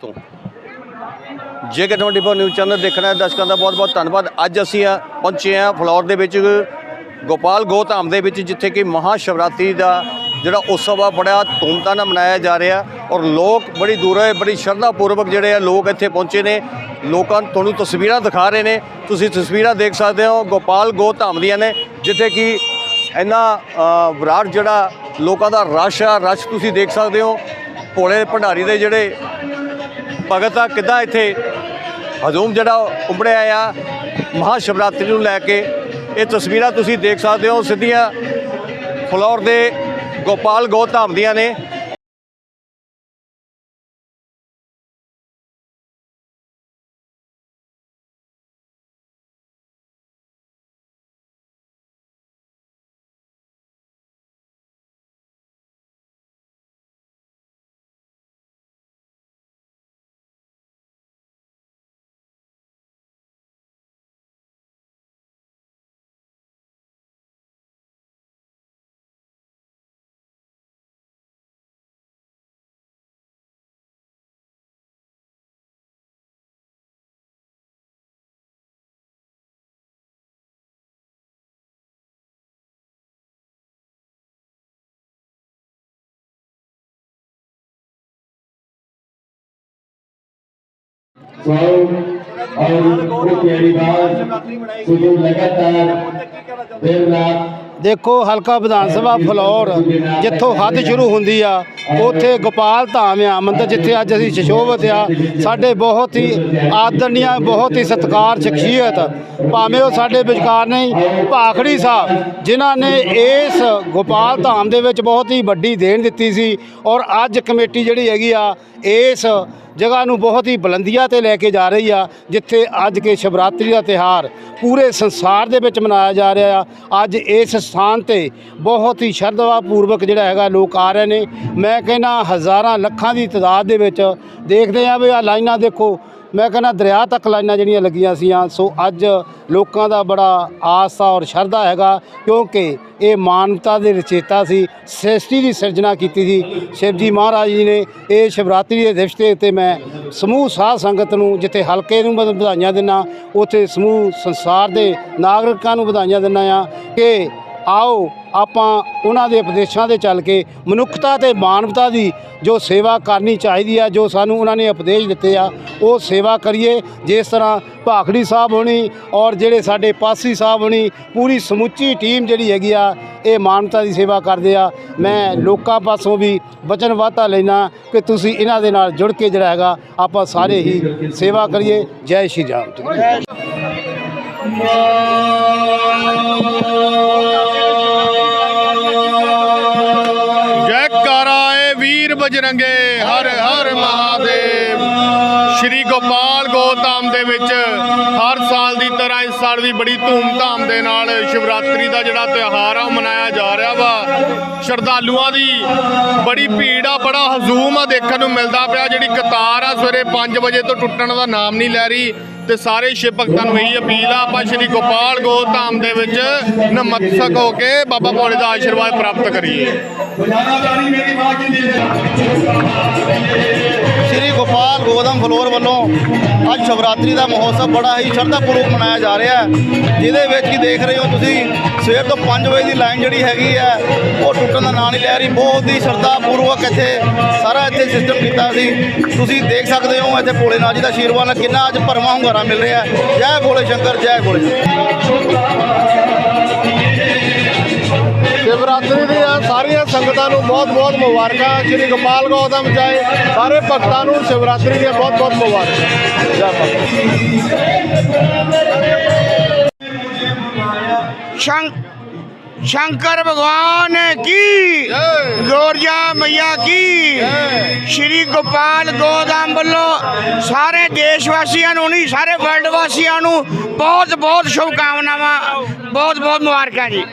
ਤੋਂ। ਜੇ ਕਿ 24 ਨਿਊਜ਼ ਚੈਨਲ ਦੇਖਣਾ ਹੈ ਦਰਸ਼ਕਾਂ ਦਾ ਬਹੁਤ-ਬਹੁਤ ਧੰਨਵਾਦ। ਅੱਜ ਅਸੀਂ ਆ ਪਹੁੰਚੇ ਆ ਫਲੋਰ ਦੇ ਵਿੱਚ ਗੋਪਾਲ ਗੋਧਾਮ ਦੇ ਵਿੱਚ, ਜਿੱਥੇ ਕਿ ਮਹਾ ਸ਼ਿਵਰਾਤਰੀ ਦਾ ਜਿਹੜਾ ਉਤਸਵ ਆ, ਬੜਾ ਧੂਮਧਾਮ ਨਾਲ ਮਨਾਇਆ ਜਾ ਰਿਹਾ ਔਰ ਲੋਕ ਬੜੀ ਦੂਰੋਂ ਬੜੀ ਸ਼ਰਧਾ ਪੂਰਵਕ ਜਿਹੜੇ ਆ ਲੋਕ ਇੱਥੇ ਪਹੁੰਚੇ ਨੇ। ਲੋਕਾਂ ਤੁਹਾਨੂੰ ਤਸਵੀਰਾਂ ਦਿਖਾ ਰਹੇ ਨੇ। ਤੁਸੀਂ ਤਸਵੀਰਾਂ ਦੇਖ ਸਕਦੇ ਹੋ ਗੋਪਾਲ ਗੋਧਾਮ ਦੀਆਂ ਨੇ, ਜਿੱਥੇ ਕਿ ਇੰਨਾ ਵਿਰਾਟ ਜਿਹੜਾ ਲੋਕਾਂ ਦਾ ਰਸ਼ ਆ। ਰਸ਼ ਤੁਸੀਂ ਦੇਖ ਸਕਦੇ ਹੋ। ਭੋਲੇ ਭੰਡਾਰੀ ਦੇ ਜਿਹੜੇ ਭਗਤ ਆ, ਕਿੱਦਾਂ ਇੱਥੇ? ਹਜੂਮ ਜਿਹੜਾ ਉਮੜਿਆ ਆ ਮਹਾ ਸ਼ਿਵਰਾਤਰੀ ਨੂੰ ਲੈ ਕੇ, ਇਹ ਤਸਵੀਰਾਂ ਤੁਸੀਂ ਦੇਖ ਸਕਦੇ ਹੋ, ਸਿੱਧੀਆਂ ਫਲੋਰ ਦੇ ਗੋਪਾਲ ਗੋਧਾਮ ਦੀਆਂ ਨੇ। जाओ और वो पहली बार सुबह लगातार देर रात ਦੇਖੋ ਹਲਕਾ ਵਿਧਾਨ ਸਭਾ ਫਲੋਰ ਜਿੱਥੋਂ ਹੱਦ ਸ਼ੁਰੂ ਹੁੰਦੀ ਆ ਉਥੇ ਗੋਪਾਲ ਧਾਮ ਆ ਮੰਦਰ ਜਿੱਥੇ ਅੱਜ ਅਸੀਂ ਸ਼ਸ਼ੋਭਤ ਆ। ਸਾਡੇ ਬਹੁਤ ਹੀ ਆਦਰਨੀਏ ਬਹੁਤ ਹੀ ਸਤਿਕਾਰ ਸ਼ਖਸੀਅਤ ਭਾਵੇਂ ਉਹ ਸਾਡੇ ਵਿਚਕਾਰ ਨਹੀਂ ਭਾਖੜੀ ਸਾਹਿਬ ਜਿਨ੍ਹਾਂ ਨੇ ਇਸ ਗੋਪਾਲ ਧਾਮ ਦੇ ਵਿੱਚ ਬਹੁਤ ਹੀ ਵੱਡੀ ਦੇਣ ਦਿੱਤੀ ਸੀ। ਔਰ ਅੱਜ ਕਮੇਟੀ ਜਿਹੜੀ ਹੈਗੀ ਆ ਇਸ ਜਗ੍ਹਾ ਨੂੰ ਬਹੁਤ ਹੀ ਬੁਲੰਦੀਆਂ ਤੇ ਲੈ ਕੇ ਜਾ ਰਹੀ ਆ, ਜਿੱਥੇ ਅੱਜ ਕੇ ਸ਼ਿਵਰਾਤਰੀ ਦਾ ਤਿਹਾਰ ਪੂਰੇ ਸੰਸਾਰ ਦੇ ਵਿੱਚ ਮਨਾਇਆ ਜਾ ਰਿਹਾ ਆ। ਅੱਜ ਇਸ ਸਥਾਨ ਤੇ ਬਹੁਤ ਹੀ ਸ਼ਰਧਾ ਪੂਰਵਕ ਜਿਹੜਾ ਹੈਗਾ ਲੋਕ ਆ ਰਹੇ ਨੇ। ਮੈਂ ਕਹਿੰਦਾ ਹਜ਼ਾਰਾਂ ਲੱਖਾਂ ਦੀ ਤਾਦਾਦ ਦੇ ਵਿੱਚ ਦੇਖਦੇ ਆ ਵੀ ਆ ਲਾਈਨਾਂ ਦੇਖੋ ਮੈਂ ਕਹਿੰਦਾ ਦਰਿਆ ਤੱਕ ਲਾਈਨਾਂ ਜਿਹੜੀਆਂ ਲੱਗੀਆਂ ਸੀਆਂ, ਸੋ ਅੱਜ ਲੋਕਾਂ ਦਾ ਬੜਾ ਆਸਾ ਔਰ ਸ਼ਰਧਾ ਹੈਗਾ, ਕਿਉਂਕਿ ਇਹ ਮਾਨਵਤਾ ਦੇ ਰਚੇਤਾ ਸੀ, ਸ੍ਰਿਸ਼ਟੀ ਦੀ ਸਿਰਜਣਾ ਕੀਤੀ ਸੀ। ਸ਼ਿਵਜੀ ਮਹਾਰਾਜ ਜੀ ਨੇ ਇਹ ਸ਼ਿਵਰਾਤਰੀ ਦੇ ਦਿਵਸ ਦੇ ਉੱਤੇ ਮੈਂ ਸਮੂਹ ਸਾਧ ਸੰਗਤ ਨੂੰ ਜਿੱਥੇ ਹਲਕੇ ਨੂੰ ਵਧਾਈਆਂ ਦਿੰਦਾ ਉੱਥੇ ਸਮੂਹ ਸੰਸਾਰ ਦੇ ਨਾਗਰਿਕਾਂ ਨੂੰ ਵਧਾਈਆਂ ਦਿੰਦਾ ਆ ਕਿ ਆਓ ਆਪਾਂ ਉਹਨਾਂ ਦੇ ਉਪਦੇਸ਼ਾਂ ਦੇ ਚੱਲ ਕੇ ਮਨੁੱਖਤਾ ਤੇ ਮਾਨਵਤਾ ਦੀ ਜੋ ਸੇਵਾ ਕਰਨੀ ਚਾਹੀਦੀ ਆ, ਜੋ ਸਾਨੂੰ ਉਹਨਾਂ ਨੇ ਉਪਦੇਸ਼ ਦਿੱਤੇ ਆ, ਉਹ ਸੇਵਾ ਕਰੀਏ। ਜਿਸ ਤਰ੍ਹਾਂ ਭਾਖੜੀ ਸਾਹਿਬ ਹੋਣੀ ਔਰ ਜਿਹੜੇ ਸਾਡੇ ਪਾਸੀ ਸਾਹਿਬ ਹੋਣੀ, ਪੂਰੀ ਸਮੁੱਚੀ ਟੀਮ ਜਿਹੜੀ ਹੈਗੀ ਆ, ਇਹ ਮਾਨਵਤਾ ਦੀ ਸੇਵਾ ਕਰਦੇ ਆ। ਮੈਂ ਲੋਕਾਂ ਪਾਸੋਂ ਵੀ ਵਚਨਬੱਧਤਾ ਲੈਣਾ ਕਿ ਤੁਸੀਂ ਇਹਨਾਂ ਦੇ ਨਾਲ ਜੁੜ ਕੇ ਜਿਹੜਾ ਹੈਗਾ, ਆਪਾਂ ਸਾਰੇ ਹੀ ਸੇਵਾ ਕਰੀਏ। ਜੈ ਸ਼੍ਰੀ ਰਾਮ। ਬਜਰੰਗੇ ਹਰ ਹਰ ਮਹਾਦੇਵ। ਸ਼੍ਰੀ ਗੋਪਾਲ ਗੋਧਾਮ ਦੇ ਵਿੱਚ ਹਰ ਸਾਲ ਦੀ ਤਰ੍ਹਾਂ ਇਸ ਸਾਲ ਵੀ ਬੜੀ ਧੂਮ-ਧਾਮ ਦੇ ਨਾਲ ਸ਼ਿਵਰਾਤਰੀ ਦਾ ਜਿਹੜਾ ਤਿਉਹਾਰ ਆ, ਉਹ ਮਨਾਇਆ ਜਾ ਰਿਹਾ ਵਾ। ਸ਼ਰਧਾਲੂਆਂ ਦੀ ਬੜੀ ਭੀੜ ਆ, ਬੜਾ ਹਜ਼ੂਮ ਆ ਦੇਖਣ ਨੂੰ ਮਿਲਦਾ ਪਿਆ। ਜਿਹੜੀ ਕਤਾਰ ਆ, ਸਵੇਰੇ 5 ਵਜੇ ਤੋਂ ਟੁੱਟਣ ਦਾ ਨਾਮ ਨਹੀਂ ਲੈ ਰਹੀ। ਤੇ ਸਾਰੇ ਸ਼ਿਵ ਭਗਤਾਂ ਨੂੰ ਇਹੀ ਅਪੀਲ ਆ, ਆਪਾਂ ਸ਼੍ਰੀ ਗੋਪਾਲ ਗੋਧਾਮ ਦੇ ਵਿੱਚ ਨਮਸਤਕ ਹੋ ਕੇ ਬਾਬਾ ਭੋਲੇ ਦਾ ਆਸ਼ੀਰਵਾਦ ਪ੍ਰਾਪਤ ਕਰੀਏ। ਸ਼੍ਰੀ ਗੋਪਾਲ ਗੋਦਮ ਫਲੋਰ ਵੱਲੋਂ ਅੱਜ ਸ਼ਿਵਰਾਤਰੀ ਦਾ ਮਹੋਤਸਵ ਬੜਾ ਹੀ ਸ਼ਰਧਾਪੂਰਵਕ ਮਨਾਇਆ ਜਾ ਰਿਹਾ ਹੈ। ਜਿਹਦੇ ਵਿੱਚ ਕੀ ਦੇਖ ਰਹੇ ਹੋ ਤੁਸੀਂ, ਸਵੇਰ ਤੋਂ 5 ਵਜੇ ਦੀ ਲਾਈਨ ਜਿਹੜੀ ਹੈਗੀ ਹੈ, ਉਹ ਟੁੱਟਣ ਦਾ ਨਾਂ ਨਹੀਂ ਲੈ ਰਹੀ। ਬਹੁਤ ਹੀ ਸ਼ਰਧਾਪੂਰਵਕ ਇੱਥੇ ਸਾਰਾ ਇੱਥੇ ਸਿਸਟਮ ਕੀਤਾ ਸੀ। ਤੁਸੀਂ ਦੇਖ ਸਕਦੇ ਹੋ ਇੱਥੇ ਭੋਲੇਨਾਥ ਜੀ ਦਾ ਆਸ਼ੀਰਵਾਦ ਨਾਲ ਕਿੰਨਾ ਅੱਜ ਭਰਵਾਂ ਹੁੰਗਾਰਾ ਮਿਲ ਰਿਹਾ ਜੈ ਭੋਲੇ ਸ਼ੰਕਰ, ਜੈ ਭੋਲੇ ਸ਼ਿਵਰਾਤਰੀ ਦੀਆਂ ਸਾਰੀਆਂ ਸੰਗਤਾਂ ਨੂੰ ਬਹੁਤ-ਬਹੁਤ ਮੁਬਾਰਕਾਂ। ਸ਼੍ਰੀ ਗੋਪਾਲ ਗੋਦਮ ਜਾਏ ਸਾਰੇ ਭਗਤਾਂ ਨੂੰ ਸ਼ਿਵਰਾਤਰੀ ਦੀਆਂ ਬਹੁਤ-ਬਹੁਤ ਮੁਬਾਰਕਾਂ। ਜੈ ਮਾਤਾ शं- शंकर भगवान की ਗੋਰਜਾ ਮਈਆ ਕੀ ਸ਼੍ਰੀ ਗੋਪਾਲ ਗੋਦਾਮ ਵੱਲੋਂ ਸਾਰੇ ਦੇਸ਼ ਵਾਸੀਆਂ ਨੂੰ ਨਹੀਂ ਸਾਰੇ ਵਰਲਡ ਵਾਸੀਆਂ ਨੂੰ ਬਹੁਤ ਬਹੁਤ ਸ਼ੁਭਕਾਮਨਾਵਾਂ ਬਹੁਤ ਬਹੁਤ ਮੁਬਾਰਕਾਂ ਜੀ